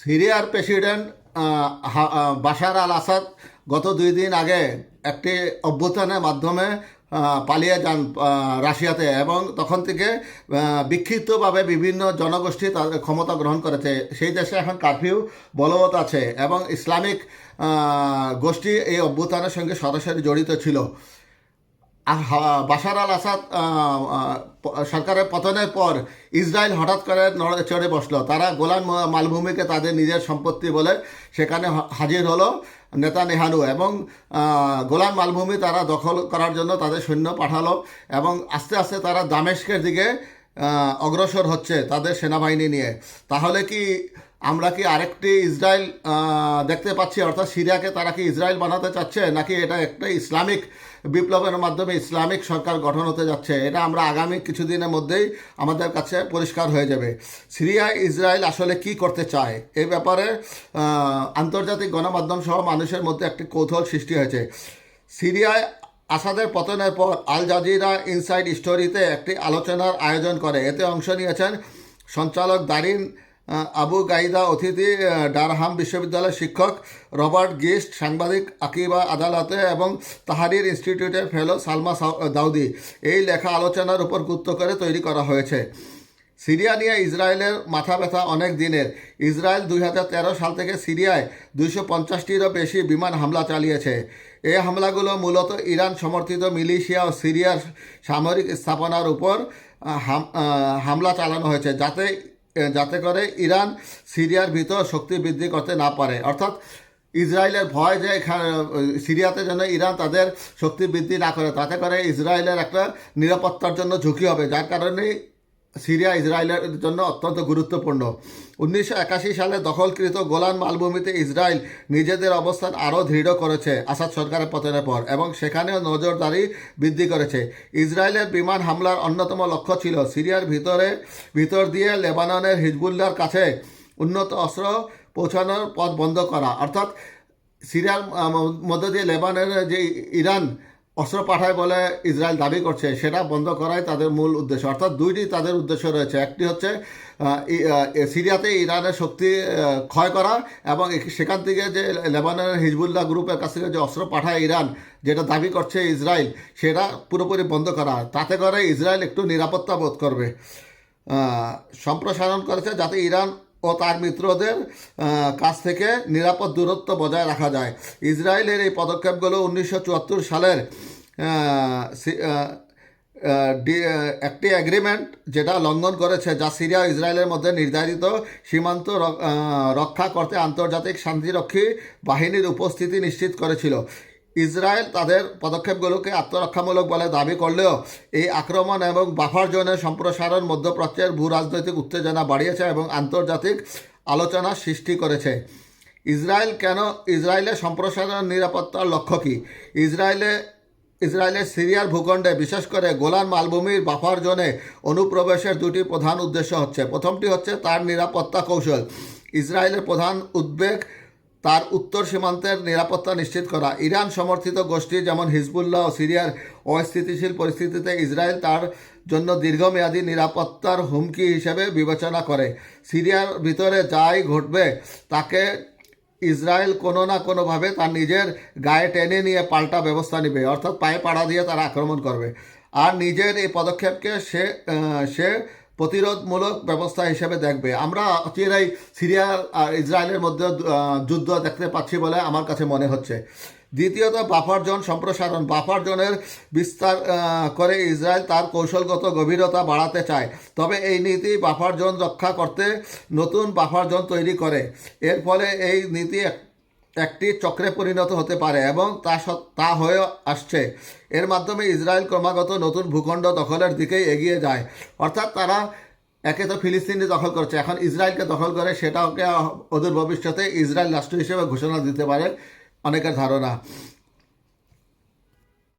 সিরিয়ার president Bashar আল আসাদ গত দুই দিন আগে একটি অভ্যুত্থানের মাধ্যমে পালিয়ে যান রাশিয়াতে এবং তখন থেকে বিক্ষিপ্তভাবে বিভিন্ন জনগোষ্ঠী তাদের ক্ষমতা গ্রহণ করেছে। সেই দেশে এখন কারফিউ বলবৎ আছে এবং ইসলামিক গোষ্ঠী এই অভ্যুত্থানের সঙ্গে সরাসরি জড়িত ছিল। বাশার আল আসাদ সরকারের পতনের পর ইসরায়েল হঠাৎ করে চড়ে বসল। তারা গোলান মালভূমিকে তাদের নিজের সম্পত্তি বলে সেখানে হাজির হলো নেতা নেহানু এবং গোলান মালভূমি তারা দখল করার জন্য তাদের সৈন্য পাঠালো এবং আস্তে আস্তে তারা দামেস্কের দিকে অগ্রসর হচ্ছে তাদের সেনাবাহিনী নিয়ে। তাহলে কি আমরা কি আরেকটি ইসরায়েল দেখতে পাচ্ছি, অর্থাৎ সিরিয়াকে তারা কি ইসরায়েল বানাতে চাচ্ছে, নাকি এটা একটা ইসলামিক বিপ্লবের মাধ্যমে ইসলামিক সরকার গঠন হতে যাচ্ছে? এটা আমরা আগামী কিছুদিনের মধ্যেই আমাদের কাছে পরিষ্কার হয়ে যাবে। সিরিয়া, ইসরায়েল আসলে কি করতে চায়? এই ব্যাপারে আন্তর্জাতিক গণমাধ্যম সহ মানুষের মধ্যে একটি কৌতূহল সৃষ্টি হয়েছে। সিরিয়ায় আসাদের পতনের পর আল জাজিরা ইনসাইড স্টোরিতে একটি আলোচনার আয়োজন করে। এতে অংশ নিয়েছেন সঞ্চালক দারিন আবু গাইদা অতিথি ডারহাম বিশ্ববিদ্যালয়ের শিক্ষক, রবার্ট গিস্ট সাংবাদিক, আকিবা আদালতে এবং তাহারির ইনস্টিটিউটের ফেলো সালমা দাউদি। এই লেখা আলোচনার উপর গুরুত্ব করে তৈরি করা হয়েছে। সিরিয়া নিয়ে ইসরায়েলের মাথা ব্যথা অনেক দিনের। ইসরায়েল দুই হাজার তেরো সাল থেকে সিরিয়ায় দুইশো পঞ্চাশটিরও বেশি বিমান হামলা চালিয়েছে। এই হামলাগুলো মূলত ইরান সমর্থিত মিলিশিয়া ও সিরিয়ার সামরিক স্থাপনার উপর হাম- হামলা চালানো হয়েছে, যাতে যাতে করে ইরান সিরিয়ার ভিতর শক্তি বৃদ্ধি করতে না পারে। অর্থাৎ ইসরায়েলের ভয় যে সিরিয়াতে যেন ইরান তাদের শক্তি বৃদ্ধি না করে, তাতে করে ইসরায়েলের একটা নিরাপত্তার জন্য ঝুঁকি হবে। যার কারণে সিরিয়া, ইসরায়েলের জন্য অত্যন্ত গুরুত্বপূর্ণ। উনিশশো একাশি সালে দখলকৃত গোলান মালভূমিতে ইসরায়েল নিজেদের অবস্থান আরও দৃঢ় করেছে আসাদ সরকারের পতনের পর এবং সেখানেও নজরদারি বৃদ্ধি করেছে। ইসরায়েলের বিমান হামলার অন্যতম লক্ষ্য ছিল সিরিয়ার ভিতরে, ভিতর দিয়ে লেবাননের হিজবুল্লার কাছে উন্নত অস্ত্র পৌঁছানোর পথ বন্ধ করা। অর্থাৎ সিরিয়ার মধ্য দিয়ে লেবাননের যে ইরান অস্ত্র পাঠায় বলে ইসরায়েল দাবি করছে, সেটা বন্ধ করাই তাদের মূল উদ্দেশ্য। অর্থাৎ দুইটি তাদের উদ্দেশ্য রয়েছে। একটি হচ্ছে সিরিয়াতে ইরানের শক্তি ক্ষয় করা এবং সেখান থেকে যে লেবাননের হিজবুল্লাহ গ্রুপের কাছ থেকে যে অস্ত্র পাঠায় ইরান, যেটা দাবি করছে ইসরায়েল, সেটা পুরোপুরি বন্ধ করা। তাতে করে ইসরায়েল একটু নিরাপত্তা বোধ করবে। সম্প্রসারণ করেছে যাতে ইরান ও তার মিত্রদের কাছ থেকে নিরাপদ দূরত্ব বজায় রাখা যায়। ইসরায়েলের এই পদক্ষেপগুলো উনিশশো চুয়াত্তর সালের একটি এগ্রিমেন্ট যেটা লঙ্ঘন করেছে, যা সিরিয়া ইসরায়েলের মধ্যে নির্ধারিত সীমান্ত রক্ষা করতে আন্তর্জাতিক শান্তিরক্ষী বাহিনীর উপস্থিতি নিশ্চিত করেছিল। ইসরায়েল তাদের পদক্ষেপগুলোকে আত্মরক্ষামূলক বলে দাবি করলেও এই আক্রমণ এবং বাফার জোনের সম্প্রসারণ মধ্যপ্রাচ্যের ভূ রাজনৈতিক উত্তেজনা বাড়িয়েছে এবং আন্তর্জাতিক আলোচনা সৃষ্টি করেছে। ইসরায়েল কেন, ইসরায়েলের সম্প্রসারণ নিরাপত্তার লক্ষ্য কী? ইসরায়েলে ইসরায়েলের সিরিয়ার ভূখণ্ডে, বিশেষ করে গোলান মালভূমির বাফার জোনে অনুপ্রবেশের দুটি প্রধান উদ্দেশ্য হচ্ছে, প্রথমটি হচ্ছে তার নিরাপত্তা কৌশল। ইসরায়েলের প্রধান উদ্বেগ তার উত্তর সীমান্তের নিরাপত্তা নিশ্চিত করা। ইরান সমর্থিত গোষ্ঠী যেমন হিজবুল্লাহ ও সিরিয়ার অস্থিতিশীল পরিস্থিতিতে ইসরায়েল তার জন্য দীর্ঘমেয়াদী নিরাপত্তার হুমকি হিসেবে বিবেচনা করে। সিরিয়ার ভিতরে যাই ঘটবে, তাকে ইসরায়েল কোনো না কোনোভাবে তার নিজের গায়ে টেনে নিয়ে পাল্টা ব্যবস্থা নেবে, অর্থাৎ পায়ে পাড়া দিয়ে তারা আক্রমণ করবে। আর নিজের এই পদক্ষেপকে সে সে প্রতিরোধমূলক ব্যবস্থা হিসেবে দেখবে। আমরা চিরাই সিরিয়া আর ইসরায়েলের মধ্যে যুদ্ধ দেখতে পাচ্ছি বলে আমার কাছে মনে হচ্ছে। দ্বিতীয়ত বাফার জোন সম্প্রসারণ। বাফার জোনের বিস্তার করে ইসরায়েল তার কৌশলগত গভীরতা বাড়াতে চায়। তবে এই নীতি বাফার জোন রক্ষা করতে নতুন বাফার জোন তৈরি করে। এর ফলে এই নীতি এক- একটি চক্রে পরিণত হতে পারে এবং তা তা হয়ে আসছে। এর মাধ্যমে ইসরায়েল ক্রমাগত নতুন ভূখণ্ড দখলের দিকেই এগিয়ে যায়। অর্থাৎ তারা একে তো ফিলিস্তিনি দখল করছে। এখন ইসরায়েলকে দখল করে সেটাকে অদূর ভবিষ্যতে ইসরায়েল রাষ্ট্র হিসেবে ঘোষণা দিতে পারে। অনেকের ধারণা